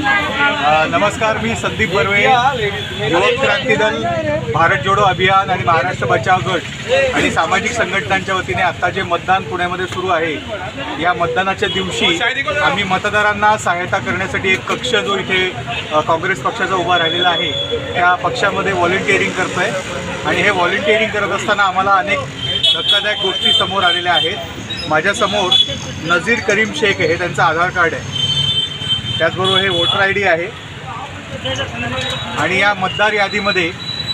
नमस्कार मी संदीप बर्वे युवक क्रांती दल भारत जोडो अभियान आणि महाराष्ट्र बचाव गट आणि सामाजिक संघटनांच्या वतीने आता जे मतदान पुण्यामध्ये सुरू आहे या मतदानाच्या दिवशी आम्ही मतदारांना सहायता करण्यासाठी एक कक्ष जो इथे काँग्रेस पक्षाचा उभा राहिलेला आहे त्या पक्षामध्ये व्हॉलेंटिअरिंग आहे आणि हे व्हॉलेंटिअरिंग करत असताना आम्हाला अनेक धक्कादायक गोष्टी समोर आलेल्या आहेत. माझ्यासमोर नझीर करीम शेख हे त्यांचं आधार कार्ड आहे. त्याचबरोबर हे वोटर आय डी आहे. आणि या मतदार यादीमध्ये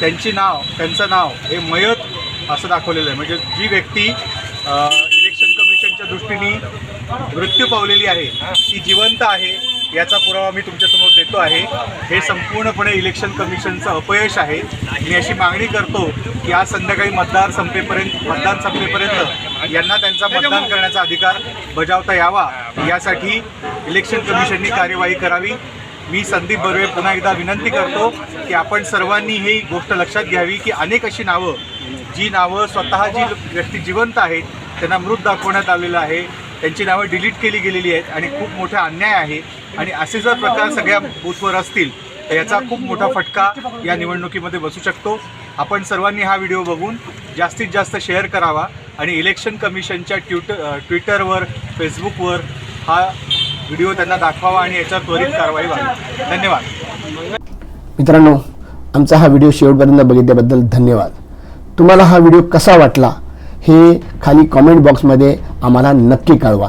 त्यांची नाव त्यांचं नाव हे मयत असं दाखवलेलं आहे. म्हणजे जी व्यक्ती इलेक्शन कमिशनच्या दृष्टीने मृत्यू पावलेली आहे ती जिवंत आहे याचा पुरावा मी तुमच्यासमोर देतो आहे. हे संपूर्णपणे इलेक्शन कमिशनचं अपयश आहे. मी अशी मागणी करतो की आज संध्याकाळी मतदार संपेपर्यंत मतदान संपेपर्यंत यांना त्यांचा मतदान करण्याचा अधिकार बजावता यावा. यासाठी इलेक्शन कमिशननी कार्यवाही करावी. मी संदीप बर्वे पुन्हा एकदा विनंती करतो की आपण सर्वांनी ही गोष्ट लक्षात घ्यावी की अनेक अशी नावं जी नावं स्वतः जी व्यक्ती जिवंत आहेत त्यांना मृत दाखवण्यात आलेलं आहे. त्यांची नावं डिलीट केली गेलेली आहेत आणि खूप मोठा अन्याय आहे. आणि असे जर प्रकार सगळ्या बूथवर असतील तर याचा खूप मोठा फटका या निवडणुकीमध्ये बसू शकतो. आपण सर्वांनी हा व्हिडिओ बघून जास्तीत जास्त शेअर करावा आणि इलेक्शन कमिशनच्या ट्विटर ट्विटरवर फेसबुकवर हा व्हिडिओ त्यांना दाखवावा आणि याच्यावर त्वरित कारवाई व्हावी. धन्यवाद. मित्रांनो आमचा हा व्हिडिओ शेवटपर्यंत बघितल्याबद्दल धन्यवाद. तुम्हाला हा व्हिडिओ कसा वाटला हे खाली कॉमेंट बॉक्समध्ये आम्हाला नक्की कळवा.